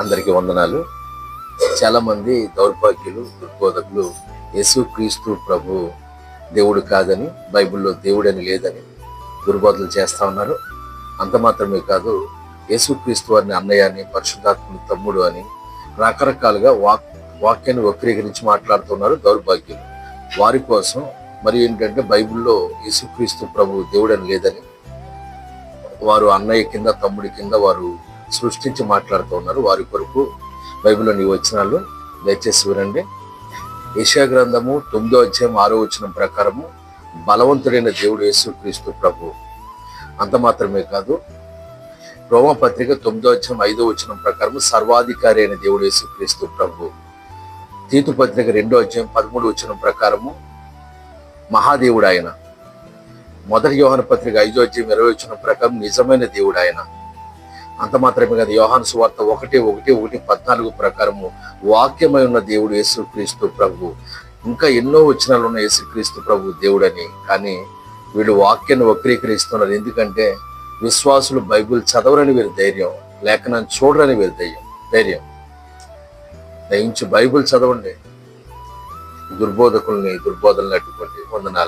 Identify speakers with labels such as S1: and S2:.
S1: అందరికీ వందనాలు. చాలా మంది దౌర్భాగ్యులు దుర్బోధకులు యేసుక్రీస్తు ప్రభు దేవుడు కాదని బైబిల్లో దేవుడని లేదని దుర్బోధలు చేస్తా ఉన్నారు. అంత మాత్రమే కాదు యేసుక్రీస్తు వారిని అన్నయ్య అని పరిశుద్ధాత్ముని తమ్ముడు అని రకరకాలుగా వాక్ వాక్యాన్ని వక్రీకరించి మాట్లాడుతున్నారు దౌర్భాగ్యులు. వారి కోసం మరి ఏంటంటే బైబిల్లో యేసుక్రీస్తు ప్రభు దేవుడని లేదని వారు అన్నయ్య కింద తమ్ముడి కింద వారు సృష్టించి మాట్లాడుతూ ఉన్నారు. వారి కొరకు బైబిల్లోని వచనాలు దయచేసి వినండి. ఏషియా గ్రంథము తొమ్మిదో అధ్యాయం ఆరో వచనం ప్రకారము బలవంతుడైన దేవుడు యేసుక్రీస్తు ప్రభు. అంత మాత్రమే కాదు రోమ పత్రిక తొమ్మిదో అధ్యాయం ఐదో వచనం ప్రకారం సర్వాధికారి అయిన దేవుడు యేసుక్రీస్తు ప్రభు. తీతు పత్రిక రెండో అధ్యాయం పదమూడు వచనం ప్రకారము మహాదేవుడు ఆయన. మొదటి యోహాను పత్రిక ఐదో అధ్యాయం ఇరవై వచనం ప్రకారం నిజమైన దేవుడు ఆయన. అంత మాత్రమే కాదు యోహాను సువార్త ఒకటి ఒకటి ఒకటి పద్నాలుగు ప్రకారము వాక్యమై ఉన్న దేవుడు యేసుక్రీస్తు ప్రభు. ఇంకా ఎన్నో వచనాలు ఉన్న యేసుక్రీస్తు ప్రభు దేవుడని. కానీ వీళ్ళు వాక్యాన్ని వక్రీకరిస్తున్నారు. ఎందుకంటే విశ్వాసులు బైబిల్ చదవరని వీరి ధైర్యం లేఖనం చూడరని వీరి ధైర్యం ధైర్యం. దయించి బైబిల్ చదవండి. దుర్బోధకుల్ని దుర్బోధనలు అడ్డుకోండి. వందనాలు.